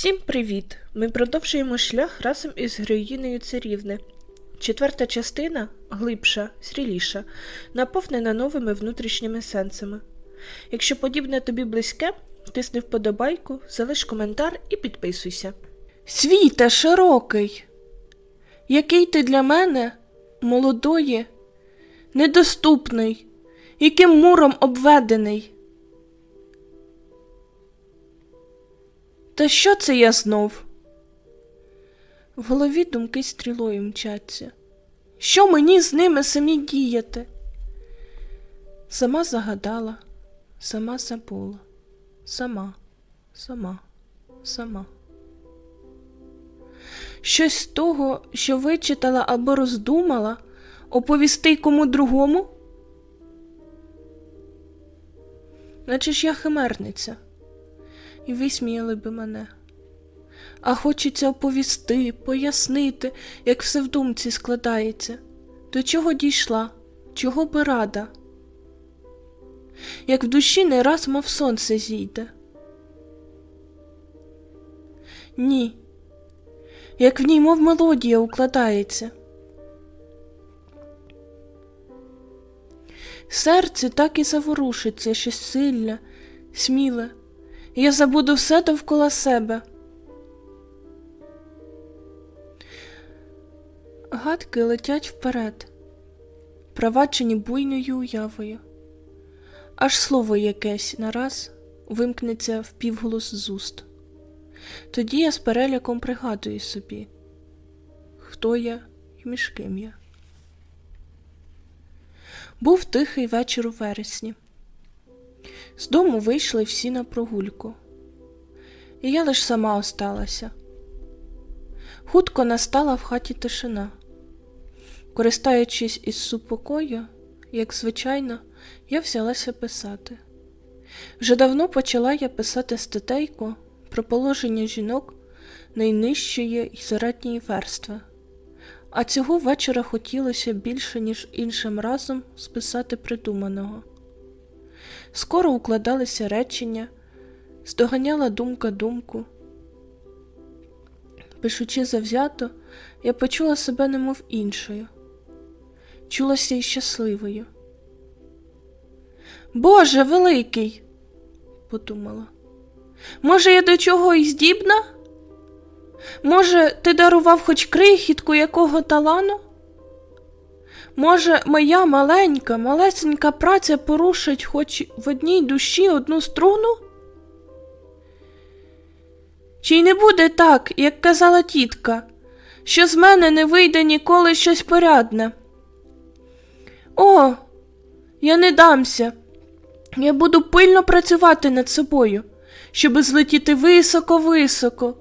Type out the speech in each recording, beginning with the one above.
Всім привіт! Ми продовжуємо шлях разом із героїнею царівни. Четверта частина глибша, зріліша, наповнена новими внутрішніми сенсами. Якщо подібне тобі близьке, тисни вподобайку, залиш коментар і підписуйся. Світе широкий, який ти для мене, молодої, недоступний, яким муром обведений. Та що це я знов? В голові думки стрілою мчаться. Що мені з ними самі діяти? Сама загадала, сама забула, сама, сама, сама. Щось з того, що вичитала або роздумала, оповісти кому другому? Наче ж я химерниця і висміяли би мене. А хочеться оповісти, пояснити, як все в думці складається, до чого дійшла, чого би рада, як в душі не раз, мов сонце зійде. Ні, як в ній, мов мелодія укладається. Серце так і заворушиться, щось сильне, сміле. Я забуду все довкола себе. Гадки летять вперед, проваджені буйною уявою. Аж слово якесь нараз вимкнеться в півголос з уст. Тоді я з переляком пригадую собі, хто я і між ким я. Був тихий вечір у вересні. З дому вийшли всі на прогульку, і я лиш сама осталася. Хутко настала в хаті тишина. Користаючись із супокою, як звичайно, я взялася писати. Вже давно почала я писати статейку про положення жінок найнижчої і середньої верстви, а цього вечора хотілося більше, ніж іншим разом списати придуманого. Скоро укладалися речення, здоганяла думка думку. Пишучи завзято, я почула себе немов іншою, чулася й щасливою. Боже великий, подумала. Може, я до чого і здібна? Може, ти дарував хоч крихітку якого талану? Може, моя маленька, малесенька праця порушить хоч в одній душі одну струну? Чи й не буде так, як казала тітка, що з мене не вийде ніколи щось порядне? О, я не дамся. Я буду пильно працювати над собою, щоби злетіти високо-високо.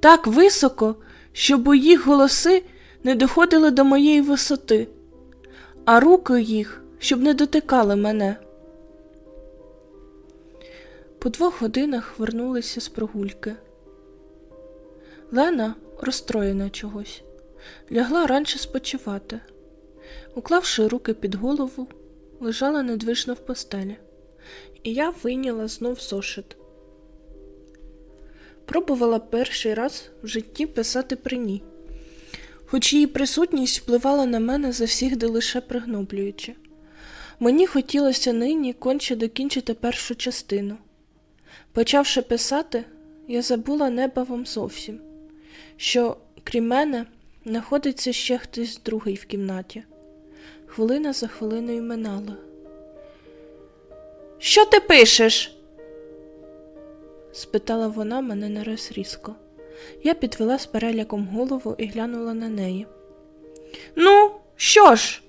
Так високо, щоб їх голоси не доходили до моєї висоти, а руки їх, щоб не дотикали мене. По двох годинах вернулися з прогульки. Лена, розстроєна чогось, лягла раніше спочивати. Уклавши руки під голову, лежала недвижно в постелі, і я вийняла знов зошит. Пробувала перший раз в житті писати при ній хоч її присутність впливала на мене завсігди лише пригноблюючи. Мені хотілося нині конче докінчити першу частину. Почавши писати, я забула неба вам зовсім, що, крім мене, знаходиться ще хтось другий в кімнаті. Хвилина за хвилиною минала. Що ти пишеш? спитала вона мене нараз різко. Я підвела з переляком голову і глянула на неї. Ну, що ж?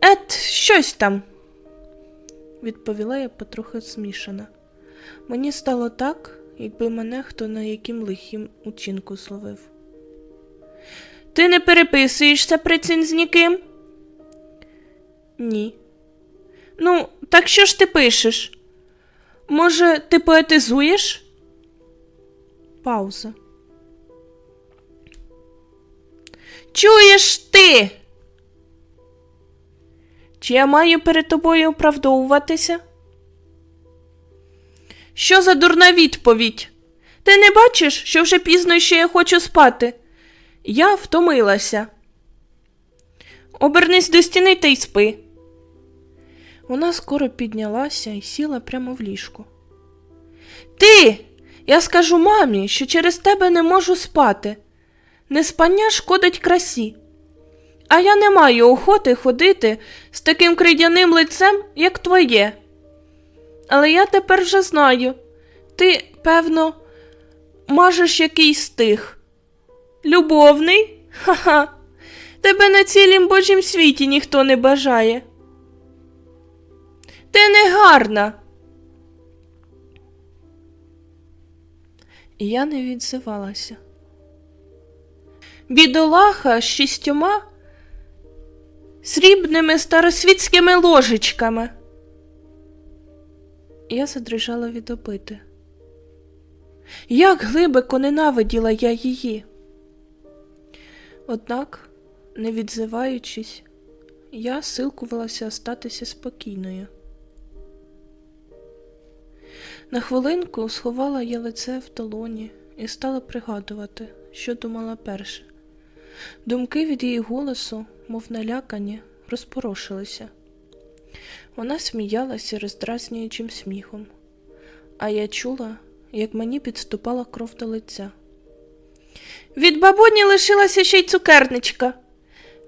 Ет, щось там, відповіла я потрохи змішана. Мені стало так, якби мене хто на яким лихім учинку зловив. Ти не переписуєшся при цим з ніким? Ні. Ну, так що ж ти пишеш? Може, ти поетизуєш? Пауза. Чуєш ти? Чи я маю перед тобою оправдовуватися? Що за дурна відповідь? Ти не бачиш, що вже пізно і я хочу спати? Я втомилася. Обернись до стіни та й спи. Вона скоро піднялася і сіла прямо в ліжку. Ти! Я скажу мамі, що через тебе не можу спати. Неспання шкодить красі. А я не маю охоти ходити з таким кридяним лицем, як твоє. Але я тепер вже знаю. Ти, певно, мажеш якийсь стих. Любовний? Ха-ха. Тебе на цілім божім світі ніхто не бажає. Ти не гарна. Я не відзивалася. Бідолаха з шістьома срібними старосвітськими ложечками. Я задрижала від обиди. Як глибоко ненавиділа я її. Однак, не відзиваючись, я силкувалася остатися спокійною. На хвилинку сховала я лице в долоні і стала пригадувати, що думала перше. Думки від її голосу, мов налякані, розпорошилися. Вона сміялася роздразнюючим сміхом, а я чула, як мені підступала кров до лиця. Від бабуні лишилася ще й цукерничка.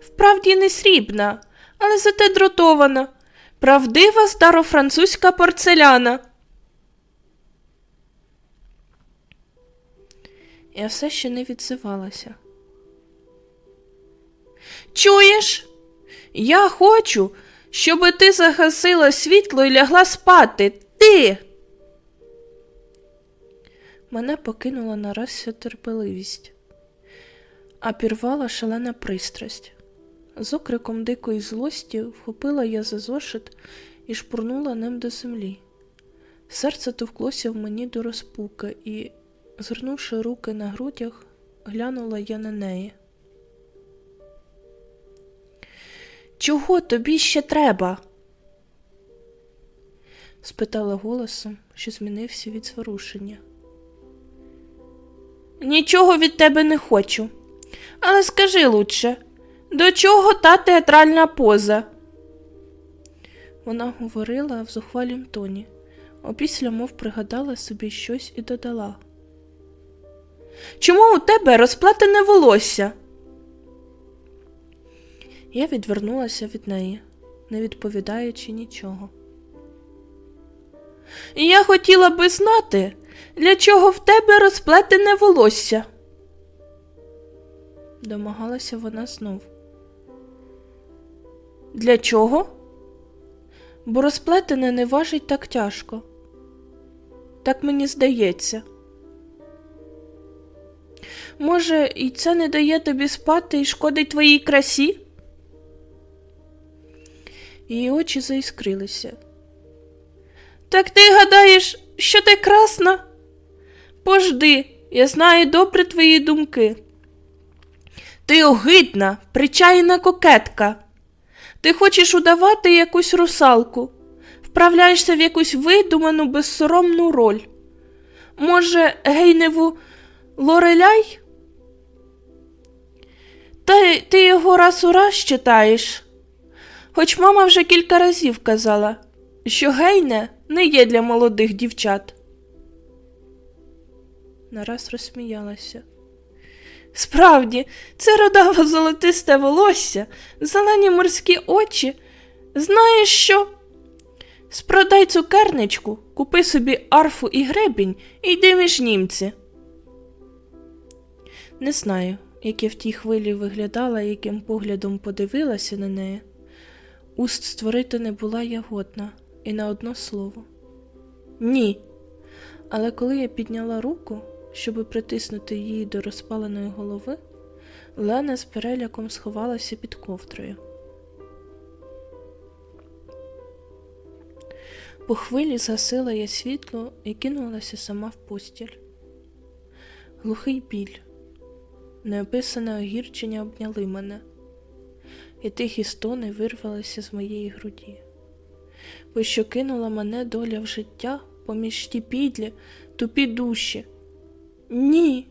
Вправді не срібна, але зате дротована, правдива старофранцузька порцеляна. Я все ще не відзивалася. Чуєш? Я хочу, щоби ти загасила світло і лягла спати. Ти. Мене покинула нараз терпеливість, а пірвала шалена пристрасть. З окриком дикої злості вхопила я за зошит і шпурнула ним до землі. Серце товклося в мені до розпуки, і, згорнувши руки на грудях, глянула я на неї. Чого тобі ще треба? спитала голосом, що змінився від зворушення. Нічого від тебе не хочу. Але скажи лучше, до чого та театральна поза? Вона говорила в зухвалім тоні, опісля мов пригадала собі щось і додала. Чому у тебе розплетене волосся? Я відвернулася від неї, не відповідаючи нічого. Я хотіла би знати, для чого в тебе розплетене волосся. Домагалася вона знов. Для чого? Бо розплетене не важить так тяжко. Так мені здається. Може, і це не дає тобі спати і шкодить твоїй красі? Її очі заіскрилися. Так ти гадаєш, що ти красна? Пожди, я знаю добре твої думки. Ти огидна, причаяна кокетка. Ти хочеш удавати якусь русалку, вправляєшся в якусь видуману безсоромну роль. Може, гейневу Лореляй? Та ти його раз у раз читаєш. Хоч мама вже кілька разів казала, що гейне не є для молодих дівчат. Нараз розсміялася. Справді, це родаве золотисте волосся, зелені морські очі. Знаєш що? Спродай цукерничку, купи собі арфу і гребінь і йди між німці. Не знаю, як я в тій хвилі виглядала, яким поглядом подивилася на неї. Уст створити не була я годна і на одно слово. Ні. Але коли я підняла руку, щоби притиснути її до розпаленої голови, Лена з переляком сховалася під ковдрою. По хвилі згасила я світло і кинулася сама в постіль. Глухий біль, неописане огірчення обняли мене, і тихі стони вирвалися з моєї груді, бо що кинула мене доля в життя, поміж ті підлі, тупі душі. Ні,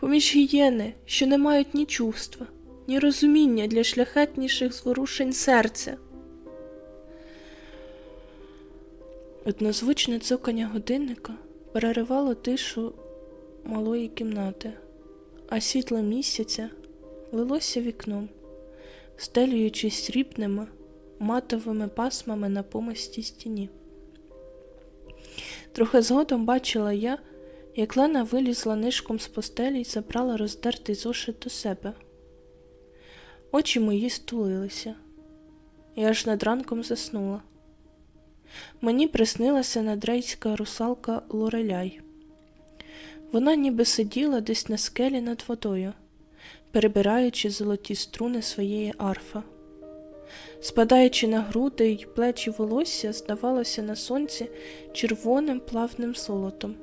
поміж гієни, що не мають ні чувства, ні розуміння для шляхетніших зворушень серця. Однозвучне цокання годинника переривало тишу малої кімнати, а світло місяця лилося вікном, стелюючись срібними матовими пасмами на помості стіні. Трохи згодом бачила я, як Лена вилізла нишком з постелі і забрала роздертий зошит до себе. Очі мої стулилися, і аж над ранком заснула. Мені приснилася надрейська русалка Лореляй. Вона ніби сиділа десь на скелі над водою, перебираючи золоті струни своєї арфа. Спадаючи на груди й плечі волосся, здавалося на сонці червоним плавним золотом.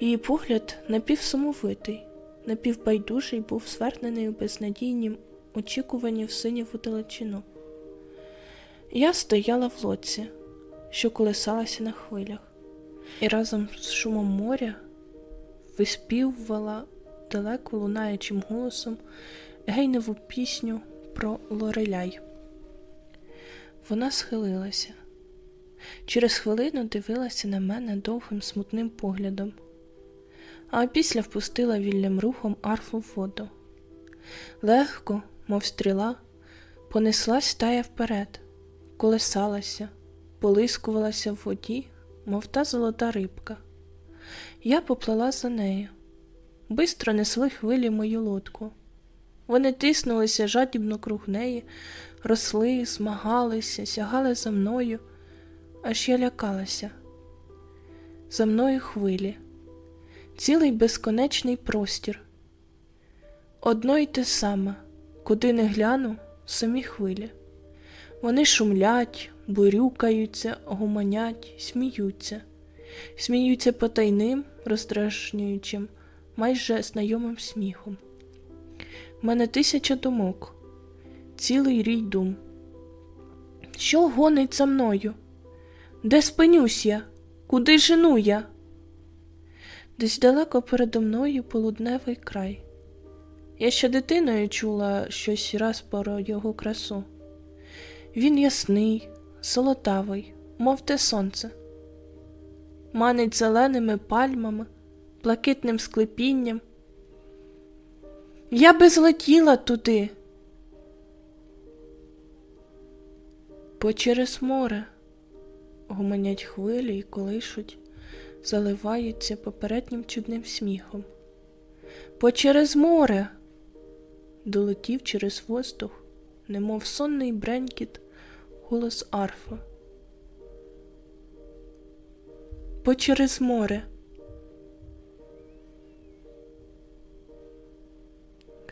Її погляд напівсумовитий, напівбайдужий був звернений у безнадійнім очікуванні в синіву далечину. Я стояла в лодці, що колисалася на хвилях, і разом з шумом моря виспівувала далеко лунаючим голосом гейневу пісню про лореляй. Вона схилилася. Через хвилину дивилася на мене довгим смутним поглядом, а після впустила вільним рухом арфу в воду. Легко, мов стріла, понеслась тая вперед, колесалася, полискувалася в воді, мов та золота рибка. Я поплила за нею. Бистро несли хвилі мою лодку. Вони тиснулися жадібно круг неї, росли, змагалися, сягали за мною, аж я лякалася. За мною хвилі, цілий безконечний простір. Одно й те саме, куди не гляну, самі хвилі. Вони шумлять, бурюкаються, гуманять, сміються, сміються потайним, роздражнюючим, майже знайомим сміхом. У мене тисяча думок, цілий рій дум. Що гонить за мною? Де спинюсь я? Куди жену я? Десь далеко передо мною полудневий край. Я ще дитиною чула щось раз про його красу. Він ясний, золотавий, мов те сонце, манить зеленими пальмами, блакитним склепінням. Я би злетіла туди. По через море гуманять хвилі і колишуть, заливаються попереднім чудним сміхом. По через море долетів через воздух, немов сонний бренькіт, голос арфа. По через море.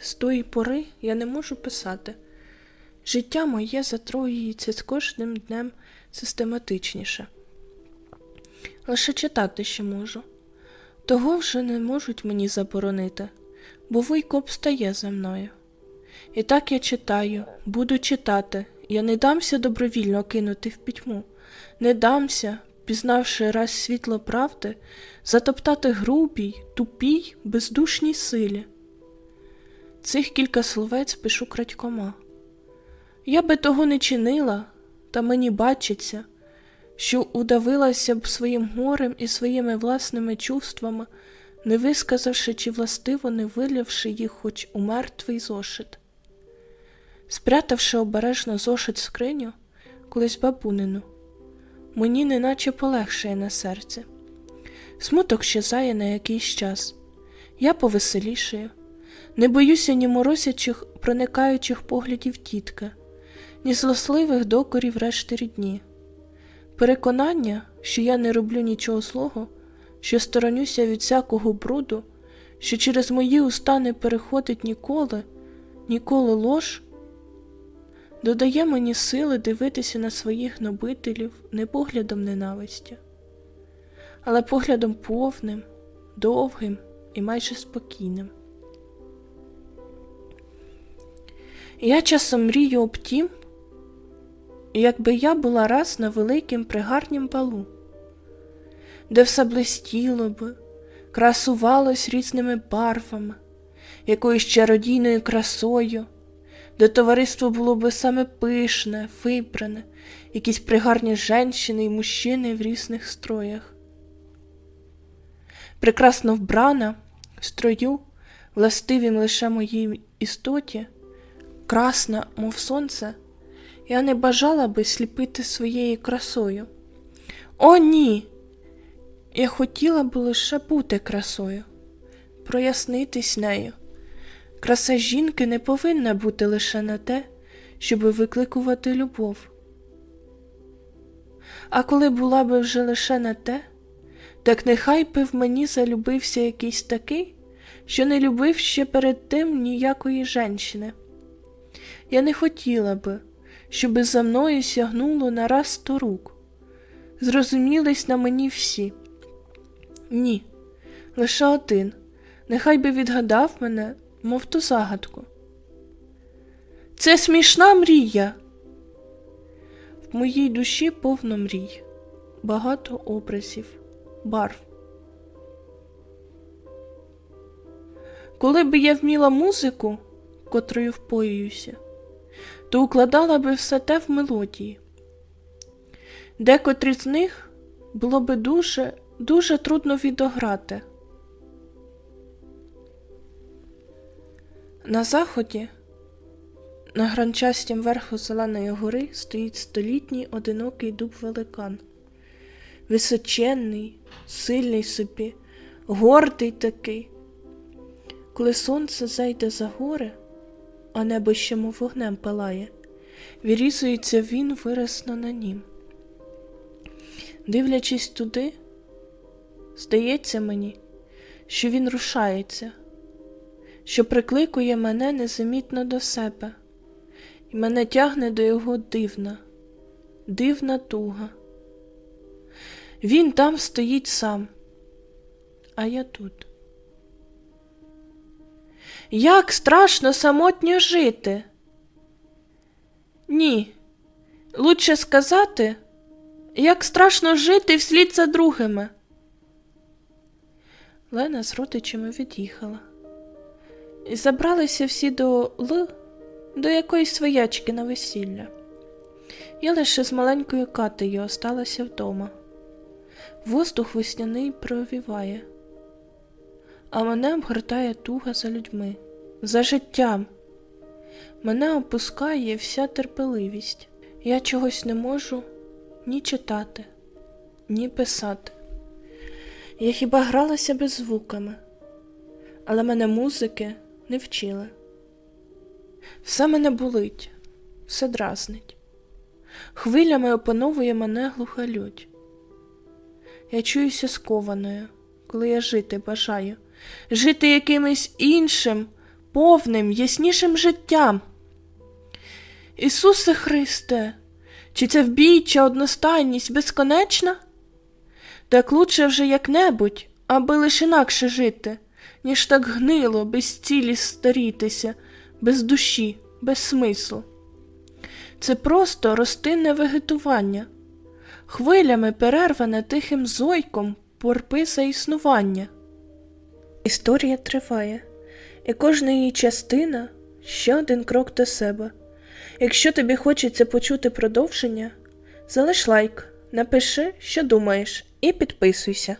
З тої пори я не можу писати. Життя моє затроюється з кожним днем систематичніше. Лише читати ще можу. Того вже не можуть мені заборонити, бо вуйко обстає за мною. І так я читаю, буду читати, я не дамся добровільно кинути в пітьму, не дамся, пізнавши раз світло правди, затоптати грубій, тупій, бездушній силі. Цих кілька словець пишу крадькома. Я би того не чинила, та мені бачиться, що удавилася б своїм горем і своїми власними чувствами, не висказавши чи властиво не вилявши їх хоч у мертвий зошит. Спрятавши обережно зошит скриню, колись бабунину, мені неначе полегшає на серці. Смуток щезає на якийсь час, я повеселішаю. Не боюся ні морозячих, проникаючих поглядів тітки, ні злосливих докорів решти рідні. Переконання, що я не роблю нічого злого, що сторонюся від всякого бруду, що через мої уста не переходить ніколи, ніколи лож, додає мені сили дивитися на своїх гнобителів не поглядом ненависті, але поглядом повним, довгим і майже спокійним. Я часом мрію об тім, якби я була раз на великім пригарнім балу, де все блистіло би, красувалось різними барвами, якоюсь чародійною красою, де товариство було би саме пишне, вибране, якісь пригарні женщини і мужчини в різних строях. Прекрасно вбрана, в строю, властивім лише моїй істоті, красна, мов сонце, я не бажала би сліпити своєю красою. О, ні! Я хотіла би лише бути красою, прояснитись нею. Краса жінки не повинна бути лише на те, щоби викликувати любов. А коли була би вже лише на те, так нехай би в мені залюбився якийсь такий, що не любив ще перед тим ніякої женщини. Я не хотіла би, щоби за мною сягнуло нараз сто рук. Зрозумілись на мені всі. Ні, лише один. Нехай би відгадав мене, мов ту загадку. Це смішна мрія. В моїй душі повно мрій, багато образів, барв. Коли би я вміла музику, котрою впоююся, то укладала би все те в мелодії. Декотрі з них було би дуже, дуже трудно відограти. На заході, на гранчастім верху Зеленої гори, стоїть столітній одинокий дуб великан. Височенний, сильний собі, гордий такий. Коли сонце зайде за гори, а небо ще мов вогнем палає, вирізується він виразно на нім. Дивлячись туди, здається мені, що він рушається, що прикликує мене незамітно до себе, і мене тягне до його дивна, дивна туга. Він там стоїть сам, а я тут. Як страшно самотньо жити. Ні, лучше сказати, як страшно жити вслід за другими. Лена з родичами від'їхала. І забралися всі до Л, до якоїсь своячки на весілля. Я лише з маленькою Катею осталася вдома. Воздух весняний провіває, а мене обгортає туга за людьми, за життям. Мене опускає вся терпеливість. Я чогось не можу ні читати, ні писати. Я хіба гралася без звуками, але мене музики не вчили. Все мене болить, все дразнить. Хвилями опановує мене глуха лють. Я чуюся скованою, коли я жити бажаю, жити якимось іншим, повним, яснішим життям. Ісусе Христе, чи це вбійча одностайність безконечна? Так лучше вже як-небудь, аби лиш інакше жити, ніж так гнило, без цілі старітися, без душі, без смислу. Це просто ростинне вегетування, хвилями перерване тихим зойком порписа існування. Історія триває, і кожна її частина ще один крок до себе. Якщо тобі хочеться почути продовження, залиш лайк, напиши, що думаєш, і підписуйся.